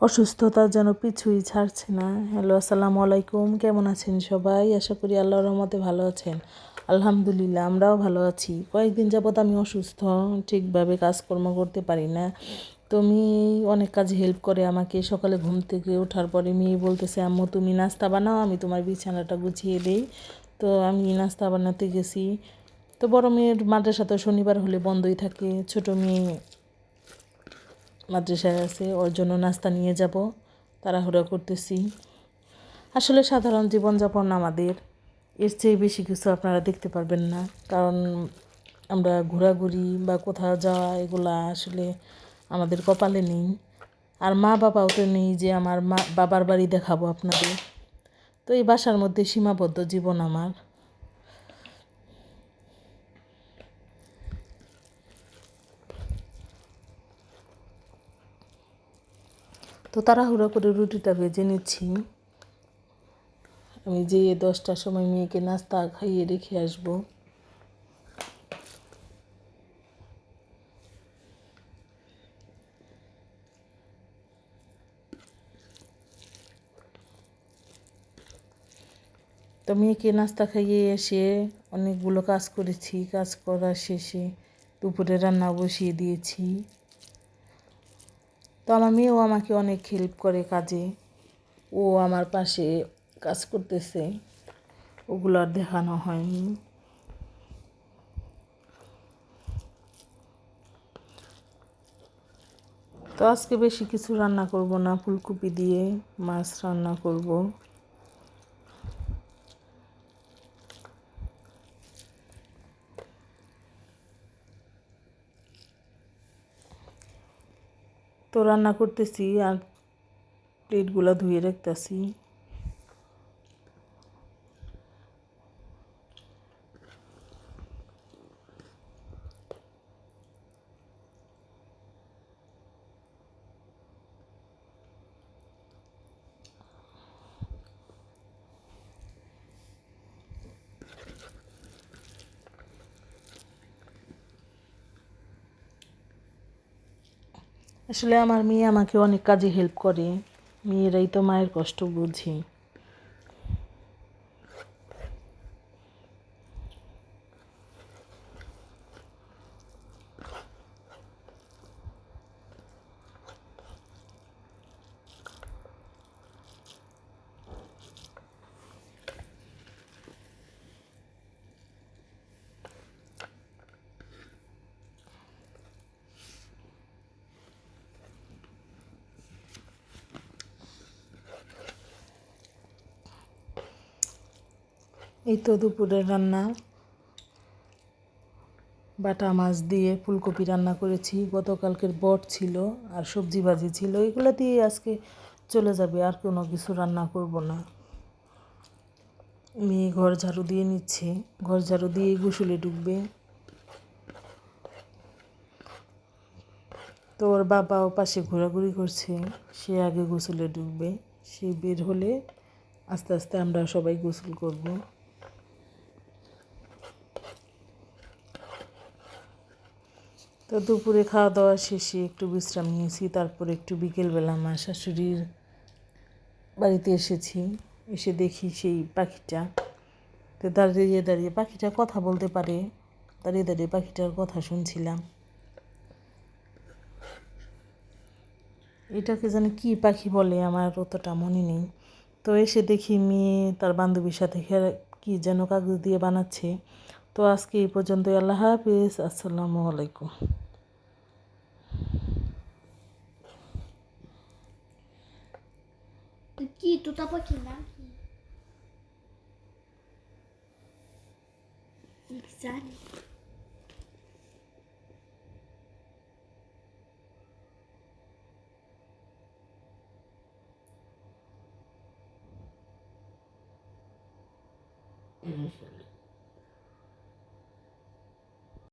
অসুস্থতা যেন পিছুই ছাড়ছে না। হ্যালো, আসসালামু আলাইকুম। কেমন আছেন সবাই? আশা করি আল্লাহর রহমতে ভালো আছেন। আলহামদুলিল্লাহ, আমরাও ভালো আছি। কয়েকদিন যাবৎ আমি অসুস্থ, ঠিকভাবে কাজকর্ম করতে পারি না। তো মেয়ে অনেক কাজে হেল্প করে আমাকে। সকালে ঘুম থেকে ওঠার পরে মেয়ে বলতেছে, আম্মু, তুমি নাস্তা বানাও, আমি তোমার বিছানাটা গুছিয়ে দিই। তো আমি নাস্তা বানাতে গেছি। তো বড় মেয়ের মাদ্রাসা তো শনিবার হলে বন্ধই থাকে। ছোট মেয়ে মাদ্রাসায় আছে, ওর জন্য নাস্তা নিয়ে যাব, তাড়াহুড়া করতেছি। আসলে সাধারণ জীবনযাপন আমাদের, এর চেয়ে বেশি কিছু আপনারা দেখতে পারবেন না, কারণ আমরা ঘোরাঘুরি বা কোথাও যাওয়া, এগুলা আসলে আমাদের কপালে নেই। আর মা বাবাও তো নেই যে আমার মা, বাবার বাড়ি দেখাবো আপনাদের। তো এই বাসার মধ্যে সীমাবদ্ধ জীবন আমার। তো তাড়াহুড়ো করে রুটিটা ভেজে নিচ্ছি। আমি যে দশটার সময় মেয়েকে নাস্তা খাইয়ে রেখে আসব। তো মেয়েকে নাস্তা খাইয়ে এসে অনেকগুলো কাজ করেছি। কাজ করার শেষে দুপুরে রান্না বসিয়ে দিয়েছি। তো আমার মেয়েও আমাকে অনেক হেল্প করে কাজে। ও আমার পাশে কাজ করতেছে। ওগুলো আর দেখানো হয়নি। তো আজকে বেশি কিছু রান্না করব না, ফুলকপি দিয়ে মাছ রান্না করব। রান্না করতেছি আর প্লেটগুলো ধুয়ে রাখতেছি। আসলে আমার মেয়ে আমাকে অনেক কাজে হেল্প করে। মেয়েরাই তো মায়ের কষ্ট বুঝি। এই তো দুপুরের রান্না। বাটা মাছ দিয়ে ফুলকপি রান্না করেছি। গতকালকের বট ছিল আর সবজি ভাজি ছিল। এগুলো দিয়ে আজকে চলে যাবে। আর কোনো কিছু রান্না করব না। মেয়ে ঘর ঝাড়ু দিয়ে নিচ্ছে। ঘর ঝাড়ু দিয়ে গোসলে ঢুকবে। তো ওর বাবাও পাশে ঘোরাঘুরি করছে। সে আগে গোসলে ঢুকবে। সে বের হলে আস্তে আস্তে আমরা সবাই গোসল করব। তো দুপুরে খাওয়া দাওয়া শেষে একটু বিশ্রাম নিয়েছি, তারপর একটু বিকেলবেলা আমার শাশুড়ির বাড়িতে এসেছি। এসে দেখি সেই পাখিটা, তো দাঁড়িয়ে দাঁড়িয়ে পাখিটা কথা বলতে পারে, দাঁড়িয়ে দাঁড়িয়ে পাখিটার কথা শুনছিলাম। এটাকে যেন কী পাখি বলে আমার অতটা মনে নেই। তো এসে দেখি মেয়ে তার বান্ধবীর সাথে কি যেন কাগজ দিয়ে বানাচ্ছে। তো আজকে এই পর্যন্তই আল্লাহ হাফিজ আসসালামু আলাইকুম। কি তোতা পাখির নাম কি? জানি Mm-hmm.